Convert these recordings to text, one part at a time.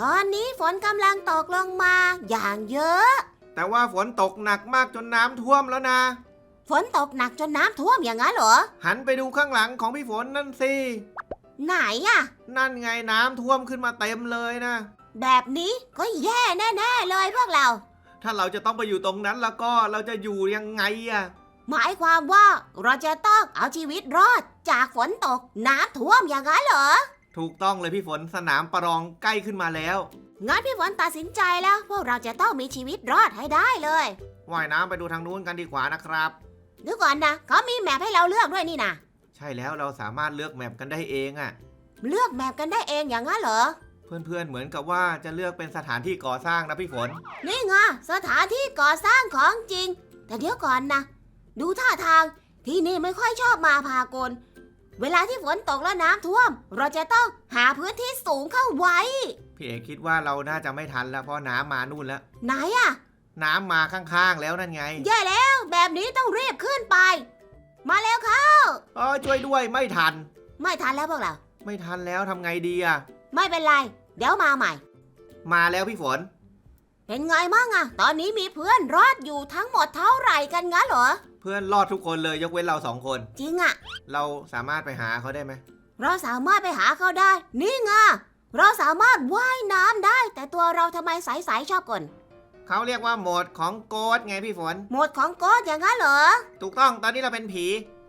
ตอนนี้ฝนกำลังตกลงมาอย่างเยอะ แต่ว่าฝนตกหนักมากจนน้ำท่วมแล้วนะ ฝนตกหนักจนน้ำท่วมอย่างนั้นเหรอ หันไปดูข้างหลังของพี่ฝนนั่นสิ ไหนอะนั่นไงน้ำท่วมขึ้นมาเต็มเลยนะ แบบนี้ก็แย่แน่ๆเลยพวกเรา ถ้าเราจะต้องไปอยู่ตรงนั้นแล้วก็เราจะอยู่ยังไงอะหมายความว่าเราจะต้องเอาชีวิตรอดจากฝนตกน้ำท่วมอย่างนั้นเหรอ ถูกต้องเลยพี่ฝนสนามประลองใกล้ขึ้นมาแล้ว งั้นพี่ฝนตัดสินใจแล้วพวกเราจะต้องมีชีวิตรอดให้ได้เลยว่ายน้ำไปดูทางนู้นกันดีกว่านะครับ เดี๋ยวก่อนนะเขามีแมพให้เราเลือกด้วยนี่นะใช่แล้วเราสามารถเลือกแมปกันได้เองอะเลือกแมพกันได้เองอย่างนั้นเหรอ เพื่อนๆเหมือนกับว่าจะเลือกเป็นสถานที่ก่อสร้างนะพี่ฝน นี่ไงสถานที่ก่อสร้างของจริง แต่เดี๋ยวก่อนนะ ดูท่าทางที่นี่ไม่ค่อยชอบมาพากล เวลาที่ฝนตกแล้วน้ำท่วม เราจะต้องหาพื้นที่สูงเข้าไว้ พี่เอกคิดว่าเราน่าจะไม่ทันแล้วเพราะน้ำมานู่นแล้ว ไหนอะน้ำมาข้างๆแล้วนั่นไงแย่แล้ว แบบนี้ต้องรีบขึ้นไป มาแล้วค่ะเออช่วยด้วยไม่ทัน ไม่ทันแล้วพวกเรา ไม่ทันแล้วทำไงดีอะไม่เป็นไร เดี๋ยวมาใหม่ มาแล้วพี่ฝน เป็นไงมั่งอะตอนนี้มีเพื่อนรอดอยู่ทั้งหมดเท่าไหร่กันงั้นเหรอ เพื่อนรอดทุกคนเลยยกเว้นเราสองคน จริงอะเราสามารถไปหาเขาได้ไหมเราสามารถไปหาเขาได้ นี่ไงเราสามารถว่ายน้ำได้ แต่ตัวเราทำไมใสๆชอบก่อนเขาเรียกว่าโหมดของโกดไงพี่ฝน หมดของโกดอย่างนั้นเหรอ ถูกต้องตอนนี้เราเป็นผี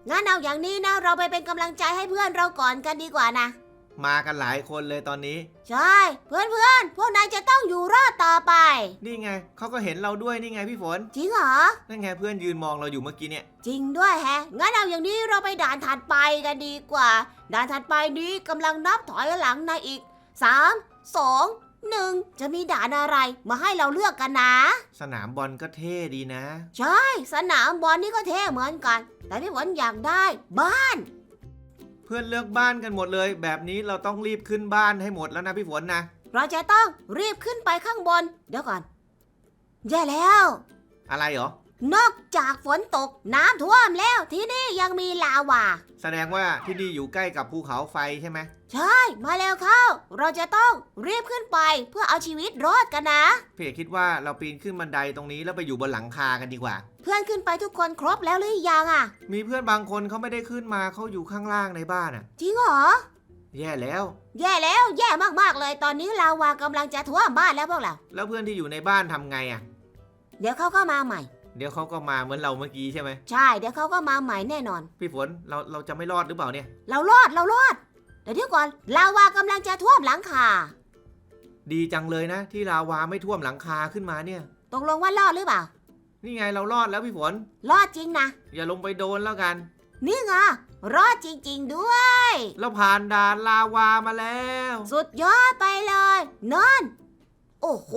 งั้นเอาอย่างนี้นะ เราไปเป็นกำลังใจให้เพื่อนเราก่อนกันดีกว่านะ มากันหลายคนเลยตอนนี้ ใช่ เพื่อนเพื่อนๆพวกนายจะต้องอยู่รอดต่อไป นี่ไงเขาก็เห็นเราด้วยนี่ไงพี่ฝน จริงเหรอ นั่นไงเพื่อนยืนมองเราอยู่เมื่อกี้เนี่ย จริงด้วยแฮะ งั้นเอาอย่างนี้เราไปด่านถัดไปกันดีกว่า ด่านถัดไปนี้กำลังนับถอยหลังในอีก 3 2 1 จะมีด่านอะไรมาให้เราเลือกกันนะ สนามบอลก็เท่ดีนะ ใช่ สนามบอลนี่ก็เท่เหมือนกัน แต่พี่ฝนอยากได้บ้าน เพื่อนเลือกบ้านกันหมดเลย แบบนี้เราต้องรีบขึ้นบ้านให้หมดแล้วนะพี่ฝนนะ เราจะต้องรีบขึ้นไปข้างบน เดี๋ยวก่อน แย่แล้ว อะไรเหรอ นอกจากฝนตกน้ำท่วมแล้วที่นี่ยังมีลาวา แสดงว่าที่นี่อยู่ใกล้กับภูเขาไฟใช่ไหมใช่ มาแล้วเข้า เราจะต้องรีบขึ้นไปเพื่อเอาชีวิตรอดกันนะ พี่เอกคิดว่าเราปีนขึ้นบันไดตรงนี้แล้วไปอยู่บนหลังคากันดีกว่า เพื่อนขึ้นไปทุกคนครบแล้วหรือยังอะ มีเพื่อนบางคนเขาไม่ได้ขึ้นมาเขาอยู่ข้างล่างในบ้านอะ จริงเหรอ แย่แล้ว แย่แล้วแย่มากๆเลย ตอนนี้ลาวากำลังจะท่วมบ้านแล้วพวกเรา แล้วเพื่อนที่อยู่ในบ้านทำไงอะ เดี๋ยวเขาก็มาใหม่ เดี๋ยวเขาก็มาเหมือนเราเมื่อกี้ใช่ไหมใช่ เดี๋ยวเขาก็มาใหม่แน่นอน พี่ฝนเราเราจะไม่รอดหรือเปล่าเนี่ย เรารอดเรารอดเดี๋ยวเดี๋ยวก่อนลาวากำลังจะท่วมหลังคาดีจังเลยนะ ที่ลาวาไม่ท่วมหลังคาขึ้นมาเนี่ย ตกลงว่ารอดหรือเปล่า นี่ไงเรารอดแล้วพี่ฝน รอดจริงนะ อย่าลงไปโดนแล้วกัน นี่ไงรอดจริง ๆ ด้วย เราผ่านด่านลาวามาแล้ว สุดยอดไปเลยนั่นโอ้โห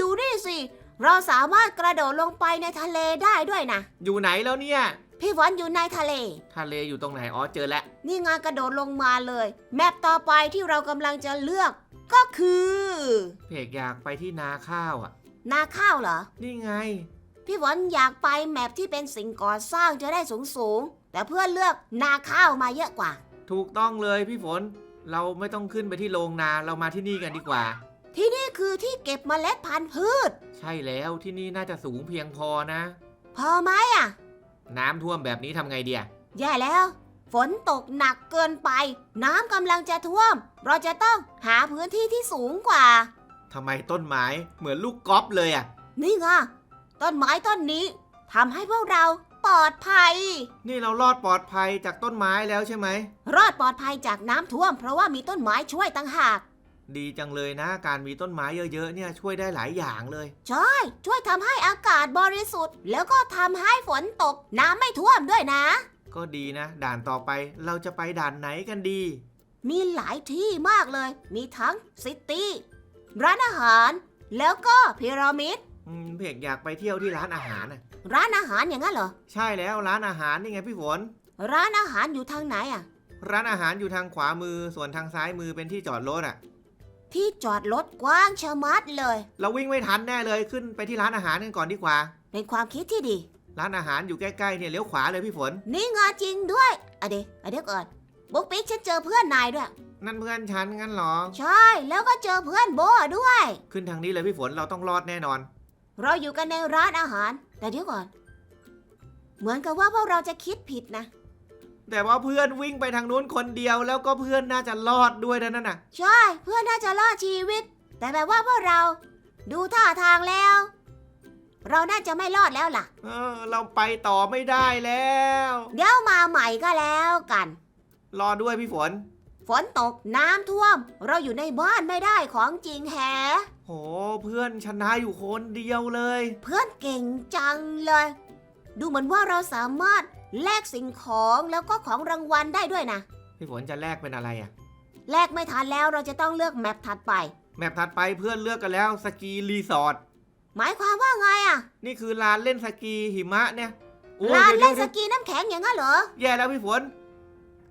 ดูนี่สิ เราสามารถกระโดดลงไปในทะเลได้ด้วยนะ อยู่ไหนแล้วเนี่ย พี่ฝนอยู่ในทะเล ทะเลอยู่ตรงไหน อ๋อ เจอแล้ว นี่ไงกระโดดลงมาเลย แมปต่อไปที่เรากำลังจะเลือก ก็คือพี่เอกอยากไปที่นาข้าวอะ นาข้าวเหรอ นี่ไง พี่ฝนอยากไปแมปที่เป็นสิ่งก่อสร้างจะได้สูงสูงๆแต่เพื่อนเลือกนาข้าวมาเยอะกว่า ถูกต้องเลยพี่ฝน เราไม่ต้องขึ้นไปที่โรงนา เรามาที่นี่กันดีกว่า ที่นี่คือที่เก็บเมล็ดพันธุ์พืช ใช่แล้วที่นี่น่าจะสูงเพียงพอนะ พอไหมอะ น้ำท่วมแบบนี้ทำไงเดียแย่แล้ว ฝนตกหนักเกินไป น้ำกำลังจะท่วม เราจะต้องหาพื้นที่ที่สูงกว่า ทำไมต้นไม้เหมือนลูกกอล์ฟเลยอะ นี่ไงต้นไม้ต้นนี้ทำให้พวกเราปลอดภัย นี่เรารอดปลอดภัยจากต้นไม้แล้วใช่ไหม รอดปลอดภัยจากน้ำท่วม เพราะว่ามีต้นไม้ช่วยตั้งหาก ดีจังเลยนะ การมีต้นไม้เยอะๆเนี่ยช่วยได้หลายอย่างเลย ใช่ ช่วยทำให้อากาศบริสุทธิ์ แล้วก็ทำให้ฝนตกน้ำไม่ท่วมด้วยนะ ก็ดีนะ ด่านต่อไปเราจะไปด่านไหนกันดี มีหลายที่มากเลย มีทั้งซิตี้ร้านอาหาร แล้วก็พีระมิดอืมพี่เอกอยากไปเที่ยวที่ร้านอาหารน่ะร้านอาหารอย่างนั้นเหรอ ใช่แล้วร้านอาหารนี่ไงพี่ฝน ร้านอาหารอยู่ทางไหนอะ ร้านอาหารอยู่ทางขวามือส่วนทางซ้ายมือเป็นที่จอดรถอะ ที่จอดรถกว้างชะมัดเลย เราวิ่งไม่ทันแน่เลยขึ้นไปที่ร้านอาหารกันก่อนดีกว่า เป็นความคิดที่ดี ร้านอาหารอยู่ใกล้ๆเนี่ยเลี้ยวขวาเลยพี่ฝน นี่งาจริงด้วยอะเดี๋ยวอะเดี๋ยวก่อนบุ๊กปิ๊กฉันเจอเพื่อนนายด้วย นั่นเพื่อนฉันงั้นเหรอ ใช่ แล้วก็เจอเพื่อนโบด้วย ขึ้นทางนี้เลยพี่ฝนเราต้องรอดแน่นอน เราอยู่กันในร้านอาหาร แต่เดี๋ยวก่อน เหมือนกับว่าพวกเราจะคิดผิดนะ แต่ว่าเพื่อนวิ่งไปทางนู้นคนเดียวแล้วก็เพื่อนน่าจะรอดด้วยนะนั่นน่ะ ใช่เพื่อนน่าจะรอดชีวิต แต่แบบว่าพวกเราดูท่าทางแล้ว เราน่าจะไม่รอดแล้วล่ะ เออ เราไปต่อไม่ได้แล้ว เดี๋ยวมาใหม่ก็แล้วกัน รอด้วยพี่ฝน ฝนตกน้ำท่วม เราอยู่ในบ้านไม่ได้ของจริงแฮะโหเพื่อนชนะอยู่คนเดียวเลย เพื่อนเก่งจังเลย ดูเหมือนว่าเราสามารถ แลกสิ่งของแล้วก็ของรางวัลได้ด้วยนะ พี่ฝนจะแลกเป็นอะไรอะแลกไม่ทันแล้วเราจะต้องเลือกแมปถัดไป แมปถัดไปเพื่อนเลือกกันแล้วสกีรีสอร์ท หมายความว่าไงอะนี่คือลานเล่นสกีหิมะเนี่ยโอ้ยลานดี๋เล่ยวนสดี๋ยวกีน้ำแข็งอย่างนั้นเหรอแย่แล้วพี่ฝน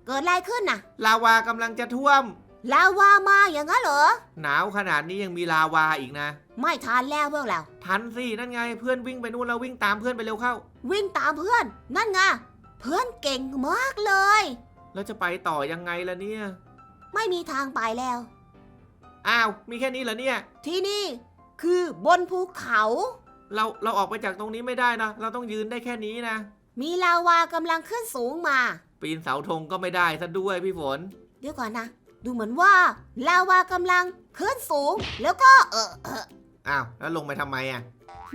เกิดอะไรขึ้นน่ะ ลาวากำลังจะท่วม ลาวามาอย่างนั้นเหรอ หนาวขนาดนี้ยังมีลาวาอีกนะ ไม่ทันแล้วพวกเรา ทันสินั่นไงเพื่อนวิ่งไปนู่นแล้ววิ่งตามเพื่อนไปเร็วเข้า วิ่งตามเพื่อน นั่นไง เพื่อนเก่งมากเลย แล้วจะไปต่อยังไงล่ะเนี่ย ไม่มีทางไปแล้ว อ้าว มีแค่นี้เหรอเนี่ย ที่นี่คือบนภูเขา เราเราออกไปจากตรงนี้ไม่ได้นะ เราต้องยืนได้แค่นี้นะ มีลาวากำลังขึ้นสูงมา ปีนเสาธงก็ไม่ได้ซะด้วยพี่ฝน เดี๋ยวก่อนนะ ดูเหมือนว่า ลาวากำลังขึ้นสูง แล้วก็เออเอออ้าว แล้วลงไปทำไมอะ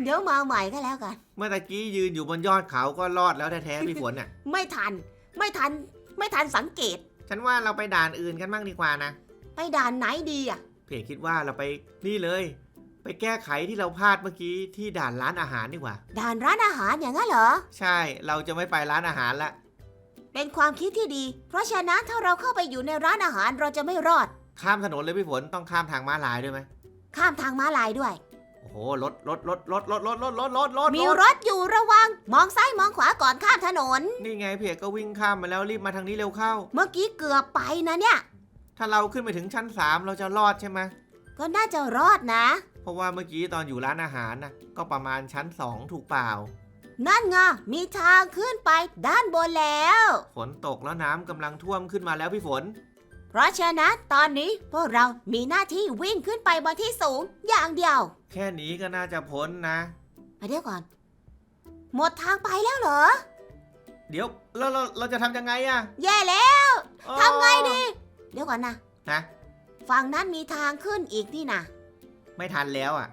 เดี๋ยวมาใหม่ก็แล้วกัน เมื่อตะกี้ยืนอยู่บนยอดเขาก็รอดแล้วแท้ๆพี่ฝนน่ะ ไม่ทัน ไม่ทัน ไม่ทันสังเกต ฉันว่าเราไปด่านอื่นกันบ้างดีกว่านะ ไปด่านไหนดีอะ เพจคิดว่าเราไปนี่เลย ไปแก้ไขที่เราพลาดเมื่อกี้ที่ด่านร้านอาหารดีกว่า ด่านร้านอาหารอย่างนั้นเหรอ ใช่ เราจะไม่ไปร้านอาหารละ เป็นความคิดที่ดี เพราะฉะนั้นถ้าเราเข้าไปอยู่ในร้านอาหารเราจะไม่รอด ข้ามถนนเลยพี่ฝนต้องข้ามทางม้าลายด้วยไหมข้ามทางม้าลายด้วย โอ้โหรถรถรถรถรถรถรถรถรถรถมีรถอยู่ระวัง มองซ้ายมองขวาก่อนข้ามถนน นี่ไงเพจก็วิ่งข้ามมาแล้วรีบมาทางนี้เร็วเข้า เมื่อกี้เกือบไปนะเนี่ย ถ้าเราขึ้นไปถึงชั้นสามเราจะรอดใช่ไหมก็น่าจะรอดนะ เพราะว่าเมื่อกี้ตอนอยู่ร้านอาหารนะก็ประมาณชั้นสองถูกเปล่า นั่นไงมีทางขึ้นไปด้านบนแล้ว ฝนตกแล้วน้ำกำลังท่วมขึ้นมาแล้วพี่ฝน เพราะฉะนั้นตอนนี้พวกเรามีหน้าที่วิ่งขึ้นไปบนที่สูงอย่างเดียว แค่นี้ก็น่าจะพ้นนะ ไปเดี๋ยวก่อน หมดทางไปแล้วเหรอ เดี๋ยวเราเราเราจะทำยังไงอะแย่แล้วอ๋อทำไงดี เดี๋ยวก่อนนะนะฝั่งนั้นมีทางขึ้นอีกนี่นะไม่ทันแล้วอะ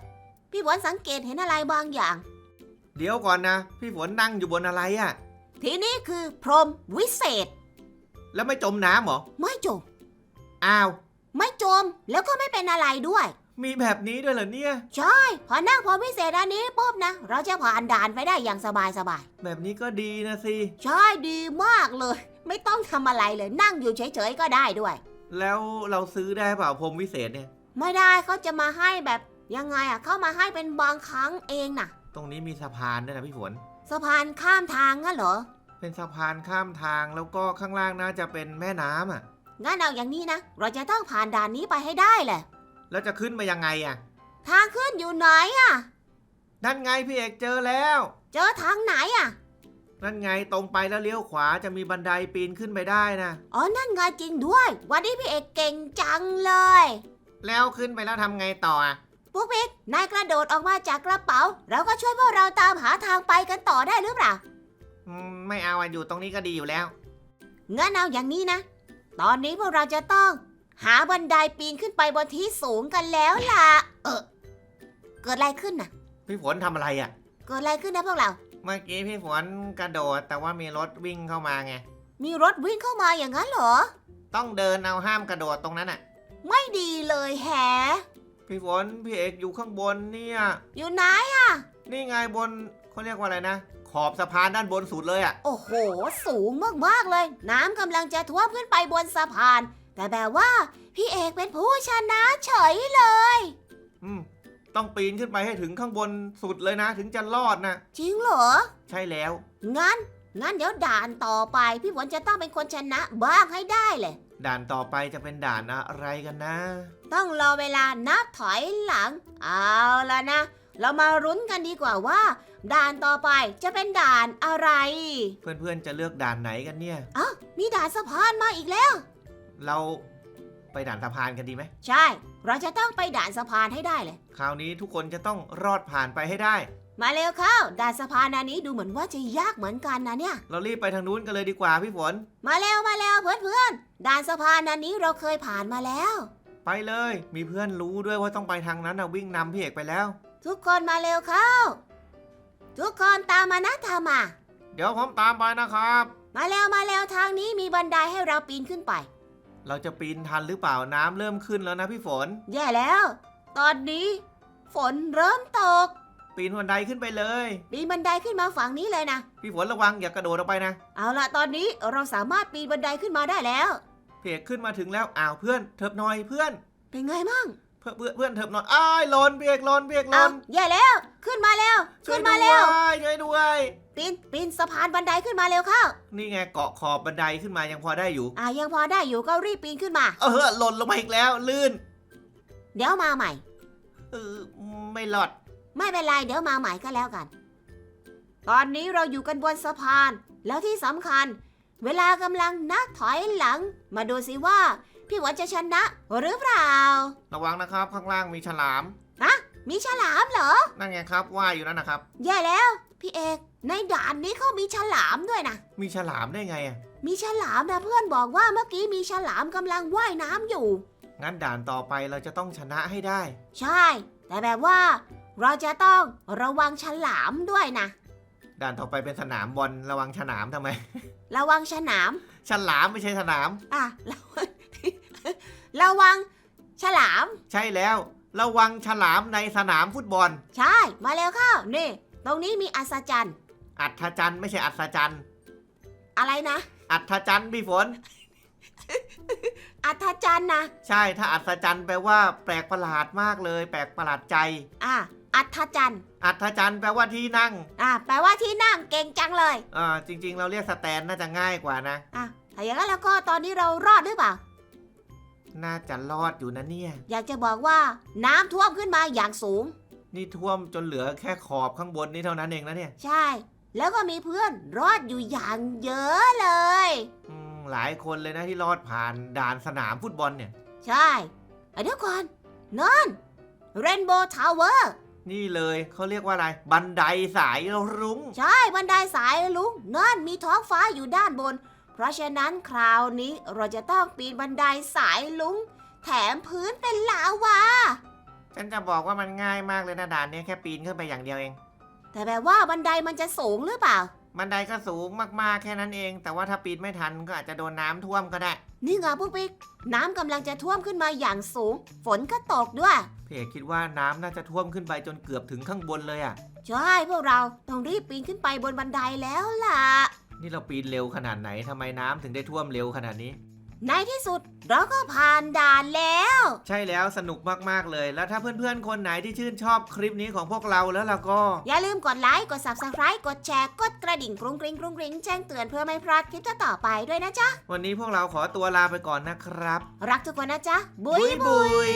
พี่ฝนสังเกตเห็นอะไรบางอย่าง เดี๋ยวก่อนนะ พี่ฝนนั่งอยู่บนอะไรอะทีนี้คือพรหมวิเศษ แล้วไม่จมน้ำเหรอ ไม่จม อ้าว ไม่จมแล้วก็ไม่เป็นอะไรด้วย มีแบบนี้ด้วยเหรอเนี่ย ใช่ พอนั่งพรหมวิเศษอันนี้ปุ๊บนะ เราจะผ่านด่านไปได้อย่างสบายสบายแบบนี้ก็ดีนะสิ ๆใช่ดีมากเลย ไม่ต้องทำอะไรเลยนั่งอยู่เฉยๆก็ได้ด้วย แล้วเราซื้อได้เปล่าพรมวิเศษเนี่ย ไม่ได้เขาจะมาให้แบบยังไงอะเข้ามาให้เป็นบางครั้งเองน่ะตรงนี้มีสะพานด้วยนะพี่ฝน สะพานข้ามทางงั้นเหรอ เป็นสะพานข้ามทางแล้วก็ข้างล่างน่าจะเป็นแม่น้ำอะ งั้นเอาอย่างนี้นะ เราจะต้องผ่านด่านนี้ไปให้ได้แหละ แล้วจะขึ้นไปยังไงอะ ทางขึ้นอยู่ไหนอะ นั่นไงพี่เอกเจอแล้ว เจอทางไหนอะ นั่นไงตรงไปแล้วเลี้ยวขวาจะมีบันไดปีนขึ้นไปได้นะ อ๋อ นั่นไงจริงด้วย วันนี้พี่เอกเก่งจังเลย แล้วขึ้นไปแล้วทำไงต่ออะ ปุ๊กปิ๊กนายกระโดดออกมาจากกระเป๋า เราก็ช่วยพวกเราตามหาทางไปกันต่อได้หรือเปล่า อืมไม่เอาอะอยู่ตรงนี้ก็ดีอยู่แล้ว งั้นเอาอย่างนี้นะ ตอนนี้พวกเราจะต้อง หาบันไดปีนขึ้นไปบนที่สูงกันแล้วล่ะ เออเกิดอะไรขึ้นน่ะ พี่ฝนทำอะไรอะ เกิดอะไรขึ้นนะพวกเรา เมื่อกี้พี่ฝนกระโดด แต่ว่ามีรถวิ่งเข้ามาไง มีรถวิ่งเข้ามาอย่างนั้นเหรอ ต้องเดินเอาห้ามกระโดดตรงนั้นอะ ไม่ดีเลยแฮะพี่ฝนพี่เอกอยู่ข้างบนเนี่ย อยู่ไหน นี่ไงบนเขาเรียกว่าอะไรนะข อบสะพานด้านบนสุดเลยอะโอ้โห สูงมากๆเลย น้ำกำลังจะท่วมขึ้นไปบนสะพาน แต่แบบว่า พี่เอกเป็นผู้ชนะเฉยเลย อืมต้องปีนขึ้นไปให้ถึงข้างบนสุดเลยนะ ถึงจะรอดนะ จริงเหรอ ใช่แล้ว งั้น งั้นเดี๋ยวด่านต่อไป พี่ฝนจะต้องเป็นคนชนะบ้างให้ได้เลย ด่านต่อไปจะเป็นด่านอะไรกันนะ ต้องรอเวลานับถอยหลัง เอาละนะ เรามารุ้นกันดีกว่าว่า ด่านต่อไปจะเป็นด่านอะไรเพื่อนๆจะเลือกด่านไหนกันเนี่ยอ้าวมีด่านสะพานมาอีกแล้ว เราไปไปด่านสะพานกันดีไหม ใช่ เราจะต้องไปด่านสะพานให้ได้เลย คราวนี้ทุกคนจะต้องรอดผ่านไปให้ได้ มาเร็วเข้า ด่านสะพานอันนี้ดูเหมือนว่าจะยากเหมือนกันนะเนี่ย เรารีบไปทางนู้นกันเลยดีกว่าพี่ฝน มาเร็วมาเร็วเพื่อนเพื่อนๆด่านสะพานอันนี้เราเคยผ่านมาแล้ว ไปเลย มีเพื่อนรู้ด้วยว่าต้องไปทางนั้นนะวิ่งนำพี่เอกไปแล้ว ทุกคนมาเร็วเข้า ทุกคนตามมานะตามมา เดี๋ยวผมตามไปนะครับ มาเร็วมาเร็วทางนี้มีบันไดให้เราปีนขึ้นไป เราจะปีนทันหรือเปล่าน้ำเริ่มขึ้นแล้วนะพี่ฝน แย่แล้ว ตอนนี้ ฝนเริ่มตก ปีนบันไดขึ้นไปเลย ปีนบันไดขึ้นมาฝั่งนี้เลยนะ พี่ฝนระวังอย่ากระโดดออกไปนะเอาละตอนนี้เราสามารถปีนบันไดขึ้นมาได้แล้วพี่เอกขึ้นมาถึงแล้วอ้าวเพื่อนเถิบหน่อยเพื่อน เป็นไงมั่งเพื่อนเพื่อนเพื่อนเถิบหน่อยอ้ายหลนพี่เอกหลนพี่เอกหลเอานแย่แล้ว ขึ้นมาเร็วช่วขึ้ยนด้มาเร็ววยช่วยด้วย ปีนปีนสะพานบันไดขึ้นมาเร็วเข้านี่ไงเกาะขอบบันไดขึ้นมายังพอได้อยู่ อ่ายังพอได้อยู่ก็รีบปีนขึ้นมา เออหล่นลงมาอีกแล้ว ลื่นเดี๋ยวมาใหม่ เออไม่หลอดไม่เป็นไรเดี๋ยวมาใหม่ก็แล้วกัน ตอนนี้เราอยู่กันบนสะพาน แล้วที่สำคัญ เวลากำลังนับถอยหลัง มาดูสิว่า พี่หวันจะชนะ หรือเปล่า ระวังนะครับ ข้างล่างมีฉลาม มีฉลามเหรอ นั่นไงครับว่ายอยู่นั่นนะครับ แย่แล้ว พี่เอก ในด่านนี้เขามีฉลามด้วยนะ มีฉลามได้ไงอะมีฉลามนะเพื่อนบอกว่าเมื่อกี้มีฉลามกำลังว่ายน้ำอยู่ งั้นด่านต่อไปเราจะต้องชนะให้ได้ ใช่ แต่แบบว่า เราจะต้องระวังฉลามด้วยนะ ด่านต่อไปเป็นสนามบอลระวังฉลามทำไม ระวังฉลาม ฉลามไม่ใช่สนาม อะระวัง ระวังฉลาม ใช่แล้ว ระวังฉลามในสนามฟุตบอล ใช่ มาเร็วเข้า นี่ ตรงนี้มีอัศจรรย์ อัศจรรย์ไม่ใช่อัศจรรย์อะไรนะ อัศจรรย์พี่ฝน อัศจรรย์นะ ใช่ถ้าอัศจรรย์แปลว่าแปลกประหลาดมากเลย แปลกประหลาดใจ อะ อัศจรรย์ อัศจรรย์แปลว่าที่นั่ง อะ แปลว่าที่นั่งเก่งจังเลย อ่าจริง ๆ เราเรียกสแตนน่าจะง่ายกว่านะ อะถ้าอย่างนั้นแล้วก็ตอนนี้เรารอดหรือเปล่า น่าจะรอดอยู่นะเนี่ย อยากจะบอกว่าน้ำท่วมขึ้นมาอย่างสูง นี่ท่วมจนเหลือแค่ขอบข้างบนนี่เท่านั้นเองนะเนี่ย ใช่ แล้วก็มีเพื่อนรอดอยู่อย่างเยอะเลย อืมหลายคนเลยนะที่รอดผ่านด่านสนามฟุตบอลเนี่ย ใช่อะเดี๋ยวก่อนนั่นเรนโบว์ทาวเวอร์นี่เลยเขาเรียกว่าอะไร บันไดสายรุ้ง ใช่บันไดสายลุงนั่นมีท้องฟ้าอยู่ด้านบน เพราะฉะนั้นคราวนี้เราจะต้องปีนบันไดสายลุง แถมพื้นเป็นลาวา ฉันจะบอกว่ามันง่ายมากเลยนะด่านเนี้ยแค่ปีนขึ้นไปอย่างเดียวเอง แต่แบบว่าบันไดมันจะสูงหรือเปล่า บันไดก็สูงมากๆแค่นั้นเอง แต่ว่าถ้าปีนไม่ทันก็อาจจะโดนน้ำท่วมก็ได้ นี่ไงปุ๊กปิ๊กน้ำกำลังจะท่วมขึ้นมาอย่างสูง ฝนก็ตกด้วย พี่เอกคิดว่าน้ำน่าจะท่วมขึ้นไปจนเกือบถึงข้างบนเลยอะ่ะ ใช่พวกเราต้องรีบปีนขึ้นไปบนบันไดแล้วล่ะ นี่เราปีนเร็วขนาดไหนทำไมน้ำถึงได้ท่วมเร็วขนาดนี้ ในที่สุดเราก็ผ่านด่านแล้ว ใช่แล้วสนุกมากๆเลย แล้วถ้าเพื่อนๆ คนไหนที่ชื่นชอบคลิปนี้ของพวกเราแล้วเราก็ อย่าลืมกดไลค์ กด subscribe กดแชร์ กดกระดิ่งกรุงกริงกรุงกริงแจ้งเตือนเพื่อไม่พลาดคลิปต่อๆไปด้วยนะจ๊ะ วันนี้พวกเราขอตัวลาไปก่อนนะครับ รักทุกคนนะจ๊ะ บุยบุยย